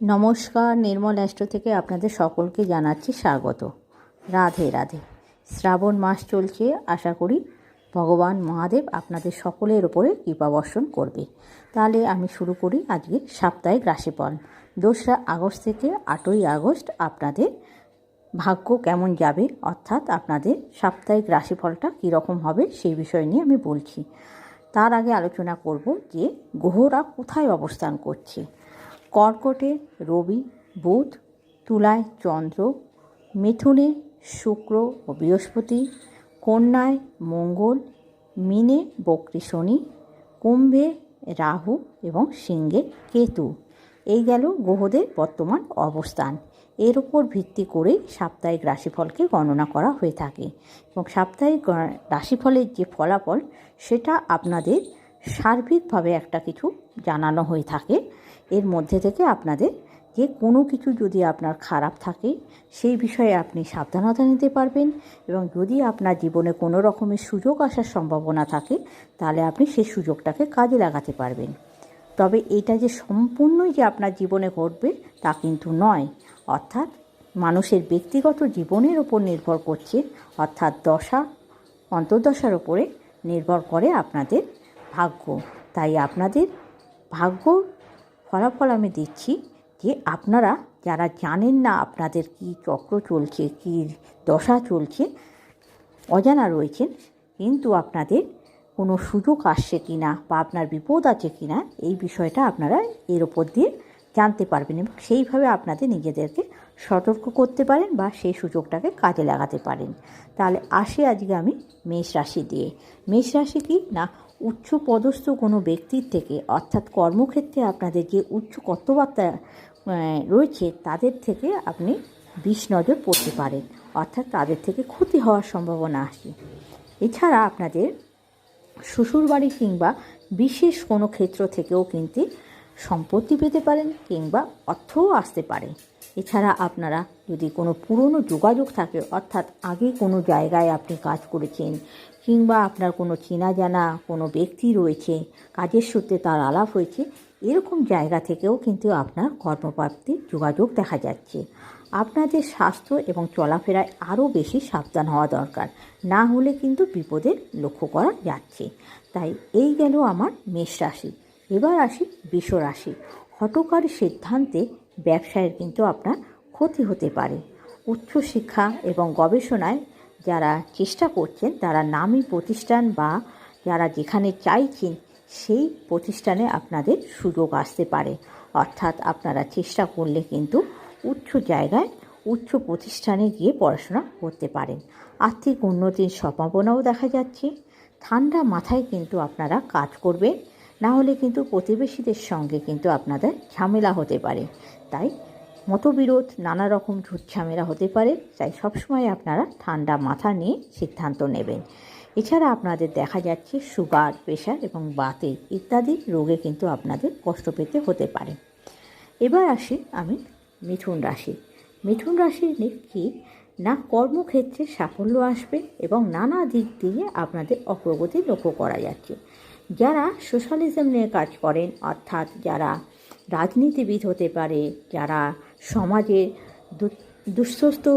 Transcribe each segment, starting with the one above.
নমস্কার, নির্মল অ্যাস্ট্রো থেকে আপনাদের সকলকে জানাচ্ছি স্বাগত। রাধে রাধে। শ্রাবণ মাস চলছে, আশা করি ভগবান মহাদেব আপনাদের সকলের ওপরে কৃপা বর্ষণ করবে। তাহলে আমি শুরু করি আজকে সাপ্তাহিক রাশিফল। দোসরা আগস্ট থেকে আটই আগস্ট আপনাদের ভাগ্য কেমন যাবে, অর্থাৎ আপনাদের সাপ্তাহিক রাশিফলটা কীরকম হবে সেই বিষয় নিয়ে আমি বলছি। তার আগে আলোচনা করব যে গ্রহরা কোথায় অবস্থান করছে। কর্কটে রবি, বুধ, তুলায় চন্দ্র, মিথুনে শুক্র ও বৃহস্পতি, কন্যায় মঙ্গল, মিনে বক্রী শনি, কুম্ভে রাহু এবং সিংহে কেতু। এই গেল গ্রহদের বর্তমান অবস্থান। এর উপর ভিত্তি করে সাপ্তাহিক রাশিফলকে গণনা করা হয়ে থাকে। এবং সাপ্তাহিক রাশিফলের যে ফলাফল, সেটা আপনাদের সার্বিকভাবে একটা কিছু জানানো হয়ে থাকে। এর মধ্যে থেকে আপনাদের যে কোনো কিছু যদি আপনার খারাপ থাকে, সেই বিষয়ে আপনি সাবধানতা নিতে পারবেন এবং যদি আপনার জীবনে কোনো রকমের সুযোগ আসার সম্ভাবনা থাকে, তাহলে আপনি সেই সুযোগটাকে কাজে লাগাতে পারবেন। তবে এটা যে সম্পূর্ণই যে আপনার জীবনে ঘটবে, তা কিন্তু নয়। অর্থাৎ মানুষের ব্যক্তিগত জীবনের ওপর নির্ভর করছে, অর্থাৎ দশা, অন্তর্দশার ওপরে নির্ভর করে আপনাদের ভাগ্য। তাই আপনাদের ভাগ্য ফলাফল আমি দিচ্ছি যে আপনারা যারা জানেন না আপনাদের কি চক্র চলছে, কি দশা চলছে, অজানা রয়েছেন, কিন্তু আপনাদের কোনো সুযোগ আসছে কি না বা আপনার বিপদ আছে কি না এই বিষয়টা আপনারা এর ওপর দিয়ে জানতে পারবেন এবং সেইভাবে আপনাদের নিজেদেরকে সতর্ক করতে পারেন বা সেই সুযোগটাকে কাজে লাগাতে পারেন। তাহলে আসে আজকে আমি মেষ রাশি দিয়ে। মেষ রাশি কি? না উচ্চ পদস্থ কোনো ব্যক্তির থেকে, অর্থাৎ কর্মক্ষেত্রে আপনাদের যে উচ্চ কর্তব্যতা রয়েছে, তাদের থেকে আপনি বিষ নজর পড়তে পারেন, অর্থাৎ তাদের থেকে ক্ষতি হওয়ার সম্ভাবনা আসে এছাড়া আপনাদের শ্বশুরবাড়ি কিংবা বিশেষ কোনো ক্ষেত্র থেকেও কিন্তু সম্পত্তি পেতে পারেন কিংবা অর্থও আসতে পারে। এছাড়া আপনারা যদি কোনো পুরনো যোগাযোগ থাকে, অর্থাৎ আগে কোনো জায়গায় আপনি কাজ করেছেন, কিংবা আপনার কোনো চেনা জানা কোনো ব্যক্তি রয়েছে, কাজের সূত্রে তার আলাপ হয়েছে, এরকম জায়গা থেকেও কিন্তু আপনার কর্মপ্রাপ্তির যোগাযোগ দেখা যাচ্ছে। আপনাদের স্বাস্থ্য এবং চলাফেরায় আরও বেশি সাবধান হওয়া দরকার, না হলে কিন্তু বিপদের লক্ষ্য করা যাচ্ছে। তাই এই গেল আমার মেষ রাশি। এবার আসি বৃষ রাশি। হটকারী সিদ্ধান্তে ব্যবসায়ের কিন্তু আপনার ক্ষতি হতে পারে। উচ্চশিক্ষা এবং গবেষণায় যারা চেষ্টা করছেন, তারা নামী প্রতিষ্ঠান বা যারা যেখানে চাইছেন, সেই প্রতিষ্ঠানে আপনাদের সুযোগ আসতে পারে। অর্থাৎ আপনারা চেষ্টা করলে কিন্তু উচ্চ জায়গায় উচ্চ প্রতিষ্ঠানে গিয়ে পড়াশোনা করতে পারেন। আর্থিক উন্নতির সম্ভাবনাও দেখা যাচ্ছে। ঠান্ডা মাথায় কিন্তু আপনারা কাজ করবেন, না হলে কিন্তু প্রতিবেশীদের সঙ্গে কিন্তু আপনাদের ঝামেলা হতে পারে। তাই মতবিরোধ নানা রকম ঝুট ঝামেলা হতে পারে, তাই সবসময় আপনারা ঠান্ডা মাথা নিয়ে সিদ্ধান্ত নেবেন। এছাড়া আপনাদের দেখা যাচ্ছে সুগার, প্রেশার এবং বাতে ইত্যাদি রোগে কিন্তু আপনাদের কষ্ট পেতে হতে পারে। এবার আসি আমি মিথুন রাশি। মিথুন রাশির কি না কর্মক্ষেত্রে সাফল্য আসবে এবং নানা দিক দিয়ে আপনাদের অগ্রগতি লক্ষ্য করা যাচ্ছে। যারা সোশ্যালিজম নিয়ে কাজ করেন, অর্থাৎ যারা রাজনীতিবিদ হতে পারে, যারা সমাজে দু- দুঃস্থ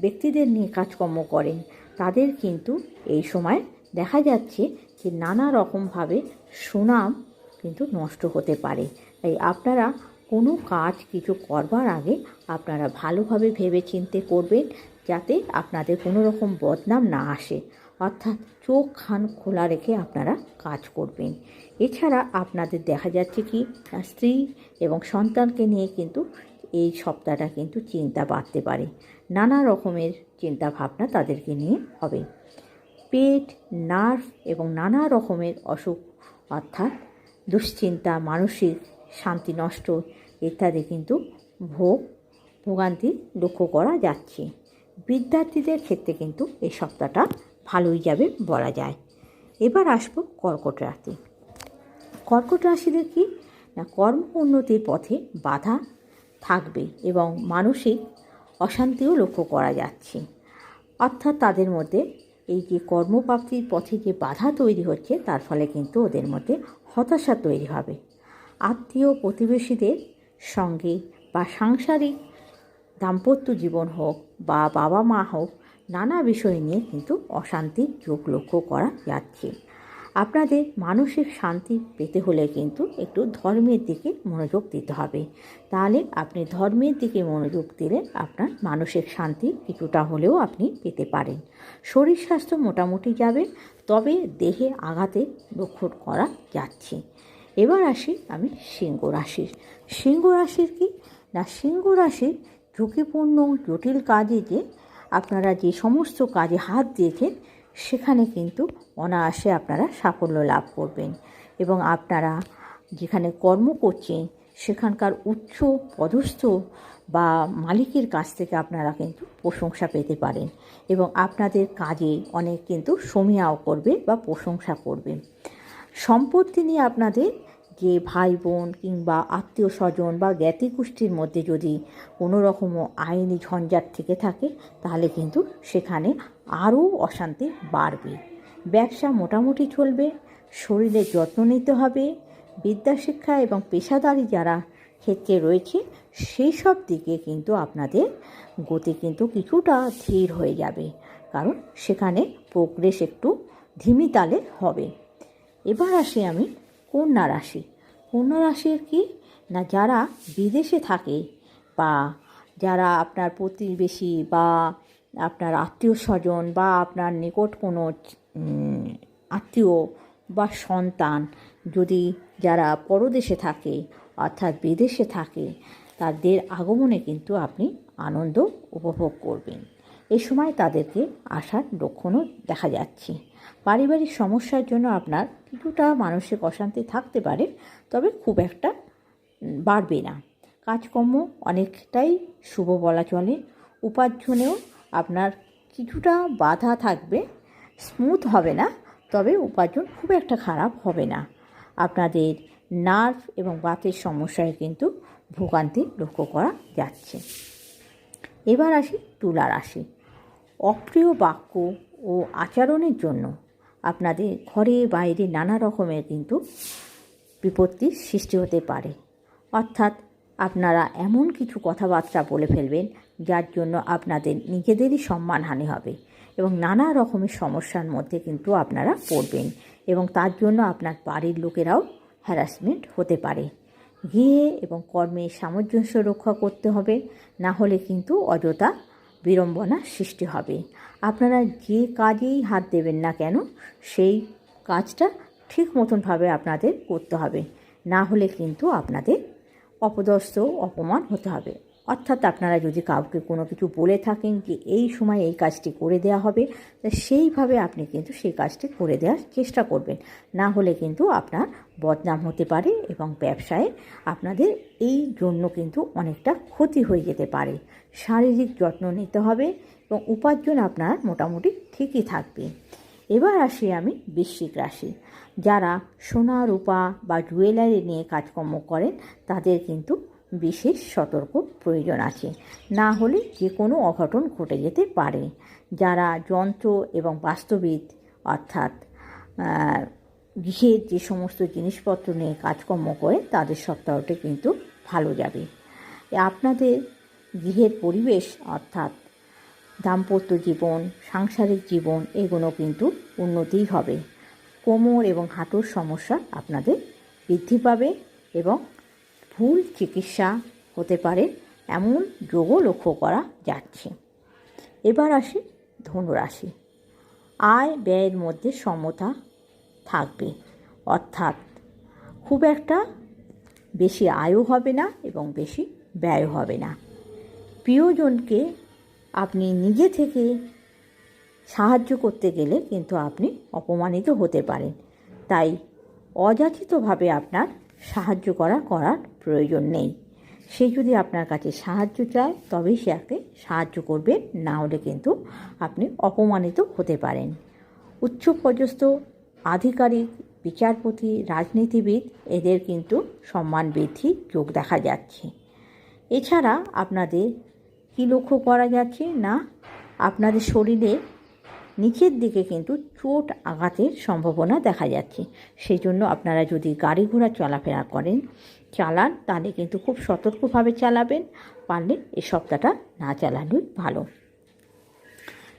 ব্যক্তিদের নিয়ে কাজকর্ম করেন, তাদের কিন্তু এই সময় দেখা যাচ্ছে যে নানা রকমভাবে সুনাম কিন্তু নষ্ট হতে পারে। তাই আপনারা কোনো কাজ কিছু করবার আগে আপনারা ভালোভাবে ভেবে চিনতে করবেন যাতে আপনাদের কোনো রকম বদনাম না আসে। অর্থাৎ চোখ খান খোলা রেখে আপনারা কাজ করবেন। এছাড়া আপনাদের দেখা যাচ্ছে কি, স্ত্রী এবং সন্তানকে নিয়ে কিন্তু এই সপ্তাহটা কিন্তু চিন্তা বাড়তে পারে। নানা রকমের চিন্তা ভাবনা তাদেরকে নিয়ে হবে। পেট, নার্ভ এবং নানা রকমের অসুখ, অর্থাৎ দুশ্চিন্তা, মানসিক শান্তি নষ্ট ইত্যাদি কিন্তু ভোগ, ভোগান্তি লক্ষ্য করা যাচ্ছে। বিদ্যার্থীদের ক্ষেত্রে কিন্তু এই সপ্তাহটা ভালোই যাবে বলা যায়। এবার আসব কর্কট রাশি। কর্কট রাশিদের কি না কর্ম উন্নতির পথে বাধা থাকবে এবং মানসিক অশান্তিও লক্ষ্য করা যাচ্ছে। অর্থাৎ তাদের মধ্যে এই যে কর্মপ্রাপ্তির পথে যে বাধা তৈরি হচ্ছে, তার ফলে কিন্তু ওদের মধ্যে হতাশা তৈরি হবে। আত্মীয় প্রতিবেশীদের সঙ্গে বা সাংসারিক দাম্পত্য জীবন হোক বা বাবা মা হোক, নানা বিষয় নিয়ে কিন্তু অশান্তির যোগ লক্ষ্য করা যাচ্ছে। আপনাদের মানসিক শান্তি পেতে হলে কিন্তু একটু ধর্মের দিকে মনোযোগ দিতে হবে। তাহলে আপনি ধর্মের দিকে মনোযোগ দিলে আপনার মানসিক শান্তি কিছুটা হলেও আপনি পেতে পারেন। শরীর স্বাস্থ্য মোটামুটি যাবে, তবে দেহে আঘাতে লক্ষ্য করা যাচ্ছে। এবার আসি আমি সিংহ রাশির। সিংহ রাশির কি? না, সিংহ রাশির ঝুঁকিপূর্ণ জটিল কাজে যে আপনারা যে সমস্ত কাজে হাত দিয়েছেন সেখানে কিন্তু অনায়াসে আপনারা সাফল্য লাভ করবেন। এবং আপনারা যেখানে কর্ম করছেন, সেখানকার উচ্চ পদস্থ বা মালিকের কাছ থেকে আপনারা কিন্তু প্রশংসা পেতে পারেন এবং আপনাদের কাজে অনেক কিন্তু সমীয়াও করবে বা প্রশংসা করবে। সম্পত্তি নিয়ে আপনাদের যে ভাই বোন কিংবা আত্মীয় স্বজন বা জ্ঞাতি গোষ্ঠীর মধ্যে যদি কোনো রকমও আইনি ঝঞ্ঝাট থেকে থাকে, তাহলে কিন্তু সেখানে আরও অশান্তি বাড়বে। ব্যবসা মোটামুটি চলবে শরীরের যত্ন নিতে হবে, বিদ্যাশিক্ষা এবং পেশাদারি যারা ক্ষেত্রে রয়েছে সেই সব দিকে কিন্তু আপনাদের গতি কিন্তু কিছুটা ধীর হয়ে যাবে, কারণ সেখানে প্রোগ্রেস একটু ধিমি তালে হবে। এবার আসি আমি কন্যা রাশি। কন্যা রাশির কি? না, যারা বিদেশে থাকে বা যারা আপনার প্রতিবেশী বা আপনার আত্মীয় স্বজন বা আপনার নিকট কোনো আত্মীয় বা সন্তান যদি যারা পরদেশে থাকে অর্থাৎ বিদেশে থাকে, তাদের আগমনে কিন্তু আপনি আনন্দ উপভোগ করবেন। এই সময় তাদেরকে আসার লক্ষণও দেখা যাচ্ছে। পারিবারিক সমস্যার জন্য আপনার কিছুটা মানসিক অশান্তি থাকতে পারে, তবে খুব একটা বাড়বে না। কাজকর্ম অনেকটাই শুভ বলা চলে। উপার্জনেও আপনার কিছুটা বাধা থাকবে। স্মুথ হবে না, তবে উপার্জন খুব একটা খারাপ হবে না। আপনাদের নার্ভ এবং বাতের সমস্যায় কিন্তু ভোগান্তি লক্ষ্য করা যাচ্ছে। এবার আসি তুলা রাশি অপ্রিয় বাক্য ও আচরণের জন্য আপনাদের ঘরে বাইরে নানা রকমের কিন্তু বিপত্তির সৃষ্টি হতে পারে। অর্থাৎ আপনারা এমন কিছু কথাবার্তা বলে ফেলবেন, যার জন্য আপনাদের নিজেদেরই সম্মানহানি হবে এবং নানা রকমের সমস্যার মধ্যে কিন্তু আপনারা পড়বেন এবং তার জন্য আপনার বাড়ির লোকেরাও হ্যারাসমেন্ট হতে পারে। গিয়ে এবং কর্মে সামঞ্জস্য রক্ষা করতে হবে, না হলে কিন্তু অযথা বিড়ম্বনা সৃষ্টি হবে। আপনারা যে কাজেই হাত দেবেন না কেন, সেই কাজটা ঠিক মতনভাবে আপনাদের করতে হবে। না হলে কিন্তু আপনাদের অপদস্থ, অপমান হতে হবে। অর্থাৎ আপনারা যদি কাউকে কোনো কিছু বলে থাকেন যে এই সময় এই কাজটি করে দেওয়া হবে, তা সেইভাবে আপনি কিন্তু সেই কাজটি করে দেওয়ার চেষ্টা করবেন। না হলে কিন্তু আপনার বদনাম হতে পারে এবং ব্যবসায় আপনাদের এই জন্য কিন্তু অনেকটা ক্ষতি হয়ে যেতে পারে। শারীরিক যত্ন নিতে হবে এবং উপার্জন আপনার মোটামুটি ঠিকই থাকবে। এবার আসি আমি বৃশ্চিক রাশি। যারা সোনা, রূপা বা জুয়েলারি নিয়ে কাজকর্ম করেন, তাদের কিন্তু বিশেষ সতর্ক প্রয়োজন আছে। না হলে যে কোনো অঘটন ঘটে যেতে পারে। যারা যন্ত্র এবং বাস্তবিদ, অর্থাৎ গৃহের যে সমস্ত জিনিসপত্র নিয়ে কাজকর্ম করে, তাদের সপ্তাহটি কিন্তু ভালো যাবে। আপনাদের গৃহের পরিবেশ, অর্থাৎ দাম্পত্য জীবন, সাংসারিক জীবন, এগুলো কিন্তু উন্নতিই হবে। কোমর এবং হাঁটুর সমস্যা আপনাদের বৃদ্ধি পাবে এবং ভুল চিকিৎসা হতে পারে, এমন যোগও লক্ষ্য করা যাচ্ছে। এবার আসি ধনুরাশি। আয় ব্যয়ের মধ্যে সমতা থাকবে, অর্থাৎ খুব একটা বেশি আয়ও হবে না এবং বেশি ব্যয় হবে না। প্রিয়জনকে আপনি নিজে থেকে সাহায্য করতে গেলে কিন্তু আপনি অপমানিত হতে পারেন। তাই অযাচিতভাবে আপনার সাহায্য করা করার প্রয়োজন নেই। সে যদি আপনার কাছে সাহায্য চায়, তবেই সে আপনি সাহায্য করবে। না হলে কিন্তু আপনি অপমানিত হতে পারেন। উচ্চ পর্যস্ত আধিকারিক, বিচারপতি, রাজনীতিবিদ, এদের কিন্তু সম্মান বৃদ্ধি যোগ দেখা যাচ্ছে। এছাড়া আপনাদের কী লক্ষ্য করা যাচ্ছে না? আপনাদের শরীরে নিচের দিকে কিন্তু চোট আঘাতের সম্ভাবনা দেখা যাচ্ছে। সেই জন্য আপনারা যদি গাড়ি ঘোড়া চলাফেরা করেন, চালান, তাহলে কিন্তু খুব সতর্কভাবে চালাবেন, পারলে এই সপ্তাহটা না চালানোই ভালো।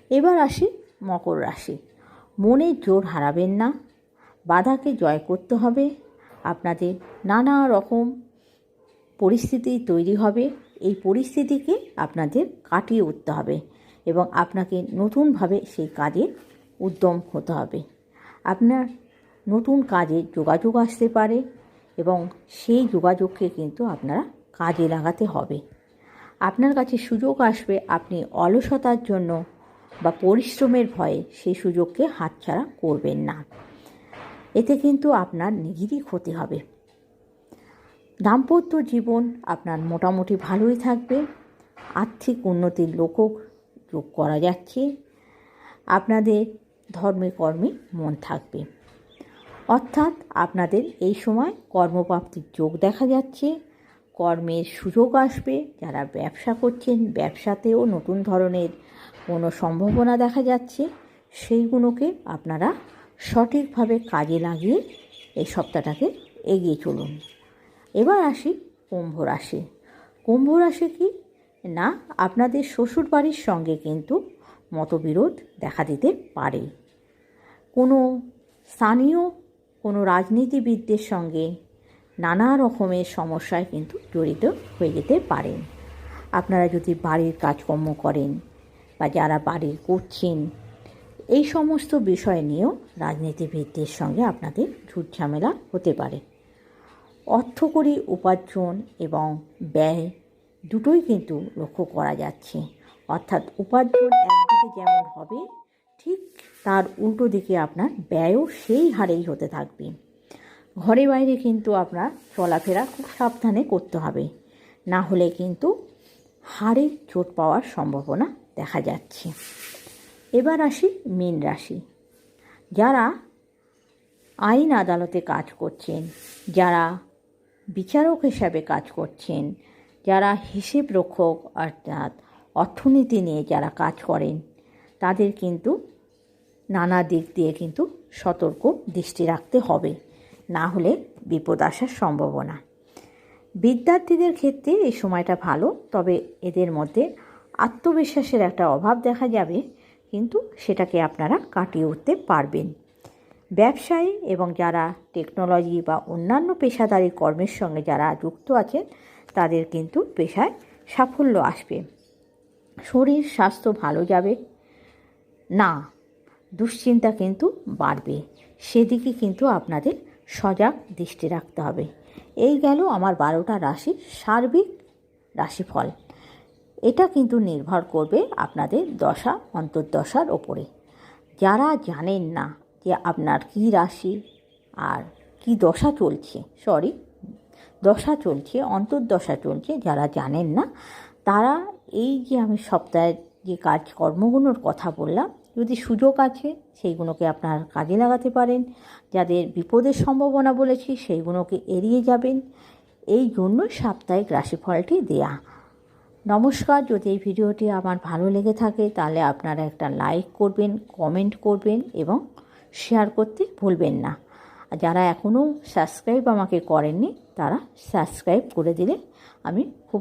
এবার আসি মকর রাশি। মনের জোর হারাবেন না, বাধাকে জয় করতে হবে, আপনাদের নানা রকম পরিস্থিতি তৈরি হবে, এই পরিস্থিতিকে আপনাদের কাটিয়ে উঠতে হবে। এবং আপনাকে নতুনভাবে সেই কাজে উদ্যম হতে হবে। আপনার নতুন কাজে যোগাযোগ আসতে পারে এবং সেই যোগাযোগকে কিন্তু আপনারা কাজে লাগাতে হবে। আপনার কাছে সুযোগ আসবে, আপনি অলসতার জন্য বা পরিশ্রমের ভয়ে সেই সুযোগকে হাতছাড়া করবেন না। এতে কিন্তু আপনার নিজেরই ক্ষতি হবে। দাম্পত্য জীবন আপনার মোটামুটি ভালোই থাকবে। আর্থিক উন্নতির লোকও যোগ করা যাচ্ছে। আপনাদের ধর্মে কর্মে মন থাকবে। অর্থাৎ আপনাদের এই সময় কর্মপ্রাপ্তির যোগ দেখা যাচ্ছে। কর্মের সুযোগ আসবে। যারা ব্যবসা করছেন, ব্যবসাতেও নতুন ধরনের কোনো সম্ভাবনা দেখা যাচ্ছে। সেইগুলোকে আপনারা সঠিকভাবে কাজে লাগিয়ে এই সপ্তাহটাকে এগিয়ে চলুন। এবার আসি কুম্ভ রাশি। কুম্ভ রাশি কি? না, আপনাদের শ্বশুর বাড়ির সঙ্গে কিন্তু মতবিরোধ দেখা দিতে পারে। কোনো স্থানীয়, কোনো রাজনীতিবিদদের সঙ্গে নানা রকমের সমস্যায় কিন্তু জড়িত হয়ে যেতে পারেন আপনারা যদি বাড়ির কাজকর্ম করেন বা যারা বাড়ি করছেন, এই সমস্ত বিষয় নিয়েও রাজনীতিবিদদের সঙ্গে আপনাদের ঝুট ঝামেলা হতে পারে। অর্থকরী উপার্জন এবং ব্যয় দুটোই কিন্তু লক্ষ্য করা যাচ্ছে। অর্থাৎ উপার্জন একদিকে যেমন হবে, ঠিক তার উল্টো দিকে আপনার ব্যয়ও সেই হারেই হতে থাকবে। ঘরে বাইরে কিন্তু আপনার চলাফেরা খুব সাবধানে করতে হবে। না হলে কিন্তু হাড়ে চোট পাওয়ার সম্ভাবনা দেখা যাচ্ছে। এবার আসি মীন রাশি। যারা আইন আদালতে কাজ করছেন, যারা বিচারক হিসাবে কাজ করছেন যারা হিসেব রক্ষক অর্থাৎ অর্থনীতি নিয়ে যারা কাজ করেন, তাদের কিন্তু নানা দিক দিয়ে কিন্তু সতর্ক দৃষ্টি রাখতে হবে। না হলে বিপদ আসার সম্ভাবনা। বিদ্যার্থীদের ক্ষেত্রে এই সময়টা ভালো, তবে এদের মধ্যে আত্মবিশ্বাসের একটা অভাব দেখা যাবে, কিন্তু সেটাকে আপনারা কাটিয়ে উঠতে পারবেন। ব্যবসায়ী এবং যারা টেকনোলজি বা অন্যান্য পেশাদারি কর্মের সঙ্গে যারা যুক্ত আছেন তাদের কিন্তু পেশায় সাফল্য আসবে। শরীর, স্বাস্থ্য ভালো যাবে। না, দুশ্চিন্তা কিন্তু বাড়বে। সেদিকে কিন্তু আপনাদের সজাগ দৃষ্টি রাখতে হবে। এই গেল আমার বারোটা রাশি সার্বিক রাশিফল। এটা কিন্তু নির্ভর করবে আপনাদের দশা, অন্তর্দশার ওপরে। যারা জানেন না যে আপনার কী রাশি আর কি দশা চলছে সরি দশা চলছে, অন্তর্দশা চলছে, যারা জানেন না, তারা এই যে আমি সপ্তাহে যে কাজকর্মগুলোর কথা বললাম, যদি সুযোগ আছে, সেইগুলোকে আপনার কাজে লাগাতে পারেন। যাদের বিপদের সম্ভাবনা বলেছি, সেইগুলোকে এড়িয়ে যাবেন। এই জন্য সাপ্তাহিক রাশিফলটি দেয়া। নমস্কার, যদি এই ভিডিওটি আমার ভালো লেগে থাকে, তাহলে আপনারা একটা লাইক করবেন, কমেন্ট করবেন এবং শেয়ার করতে ভুলবেন না। যারা এখনও সাবস্ক্রাইব আমাকে করেননি তারা সাবস্ক্রাইব করে দিলে আমি খুব